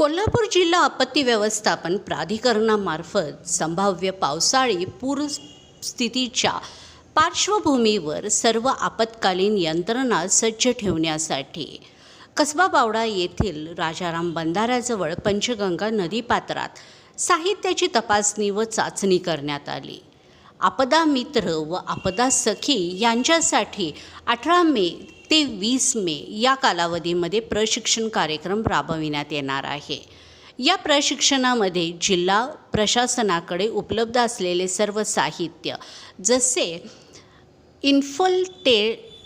कोल्हापूर जिल्हा आपत्ती व्यवस्थापन प्राधिकरणामार्फत संभाव्य पावसाळी पूरस्थितीच्या पार्श्वभूमीवर सर्व आपत्कालीन यंत्रणा सज्ज ठेवण्यासाठी कसबा बावडा येथील राजाराम बंधाऱ्याजवळ पंचगंगा नदीपात्रात साहित्याची तपासणी व चाचणी करण्यात आली. आपदा मित्र व आपदा सखी यांच्यासाठी अठरा मे ते वीस मे या कालावधीमध्ये प्रशिक्षण कार्यक्रम राबविण्यात येणार आहे. या प्रशिक्षणामध्ये जिल्हा प्रशासनाकडे उपलब्ध असलेले सर्व साहित्य जसे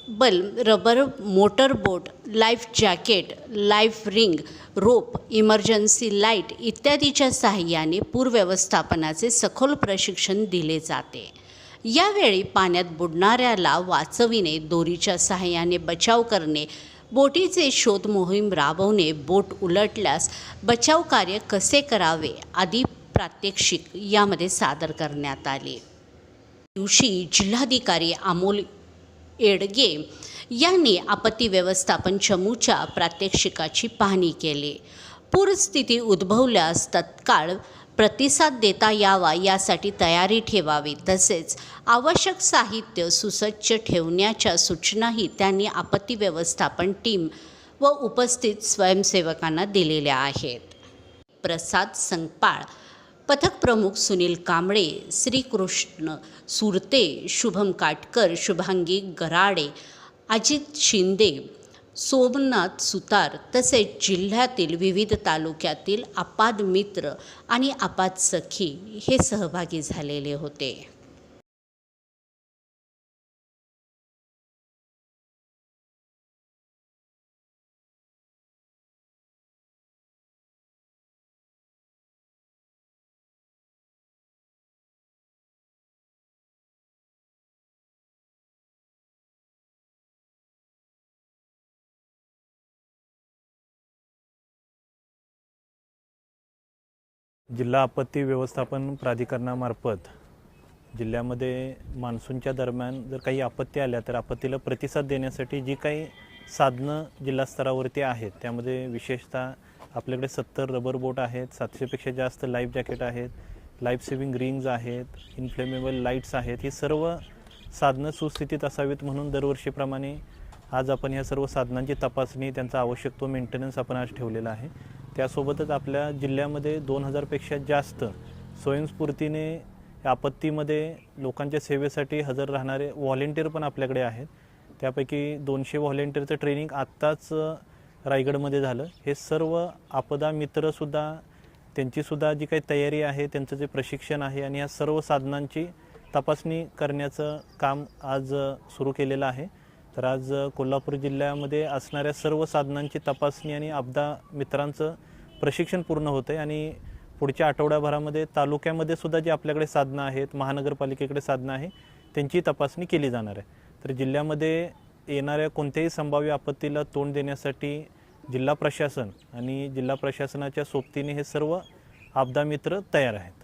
बल rubber motor boat life jacket life ring rope emergency light इत्यादीच्या साहाय्याने पूरव्यवस्थापनाचे सखोल प्रशिक्षण दिले जाते. यावेळी पाण्यात बुडणाऱ्याला वाचविणे दोरीच्या सहाय्याने बचाव करणे बोटीचे शोध मोहीम राबवणे बोट उलटल्यास बचाव कार्य कसे करावे आदी प्रात्यक्षिक यामध्ये सादर करण्यात आले. दिवशी जिल्हाधिकारी अमोल येडगे यांनी आपत्ती व्यवस्थापन चमूच्या प्रात्यक्षिकाची पाहणी केली. पूरस्थिती उद्भवल्यास तत्काळ प्रतिसाद देता यावा यासाठी तयारी ठेवावी तसेच आवश्यक साहित्य सुसज्ज ठेवण्याच्या सूचनाही त्यांनी आपत्ती व्यवस्थापन टीम व उपस्थित स्वयंसेवकांना दिलेल्या आहेत. प्रसाद संगपाळ पथक प्रमुख सुनील कांबळे श्रीकृष्ण सुरते शुभम काटकर शुभांगी गराडे अजित शिंदे सोमनाथ सुतार तसेच जिल्ह्यातील विविध तालुक्यातील आपाद मित्र आणि आपाद सखी हे सहभागी झालेले होते. जिल्हा आपत्ती व्यवस्थापन प्राधिकरणामार्फत जिल्ह्यामध्ये मान्सूनच्या दरम्यान जर काही आपत्ती आल्या तर आपत्तीला प्रतिसाद देण्यासाठी जी काही साधनं जिल्हा स्तरावरती आहेत त्यामध्ये विशेषतः आपल्याकडे सत्तर रबर बोट आहेत सातशेपेक्षा जास्त लाईफ जॅकेट आहेत लाईफ सेविंग रिंग्ज आहेत इन्फ्लेमेबल लाईट्स आहेत ही सर्व साधनं सुस्थितीत असावीत म्हणून दरवर्षीप्रमाणे आज आपण ह्या सर्व साधनांची तपासणी त्यांचा आवश्यक तो मेंटेनन्स आपण आज ठेवलेला आहे. त्यासोबतच आपल्या जिल्ह्यामध्ये दोन हजारपेक्षा जास्त स्वयंस्फूर्तीने आपत्तीमध्ये लोकांच्या सेवेसाठी हजर राहणारे व्हॉलेंटियर पण आपल्याकडे आहेत. त्यापैकी दोनशे व्हॉलेंटियरचं ट्रेनिंग आत्ताच रायगडमध्ये झालं. हे सर्व आपदा मित्रसुद्धा त्यांचीसुद्धा जी काही तयारी आहे त्यांचं जे प्रशिक्षण आहे आणि या सर्व साधनांची तपासणी करण्याचं काम आज सुरू केलेलं आहे. तर आज कोल्हापूर जिल्ह्यामध्ये असणाऱ्या सर्व साधनांची तपासणी आणि आपदा मित्रांचं प्रशिक्षण पूर्ण होतं आहे आणि पुढच्या आठवड्याभरामध्ये तालुक्यामध्ये सुद्धा जी आपल्याकडे साधनं आहेत महानगरपालिकेकडे साधनं आहे त्यांची तपासणी केली जाणार आहे. तर जिल्ह्यामध्ये येणाऱ्या कोणत्याही संभाव्य आपत्तीला तोंड देण्यासाठी जिल्हा प्रशासन आणि जिल्हा प्रशासनाच्या सोबतीने हे सर्व आपदा मित्र तयार आहेत.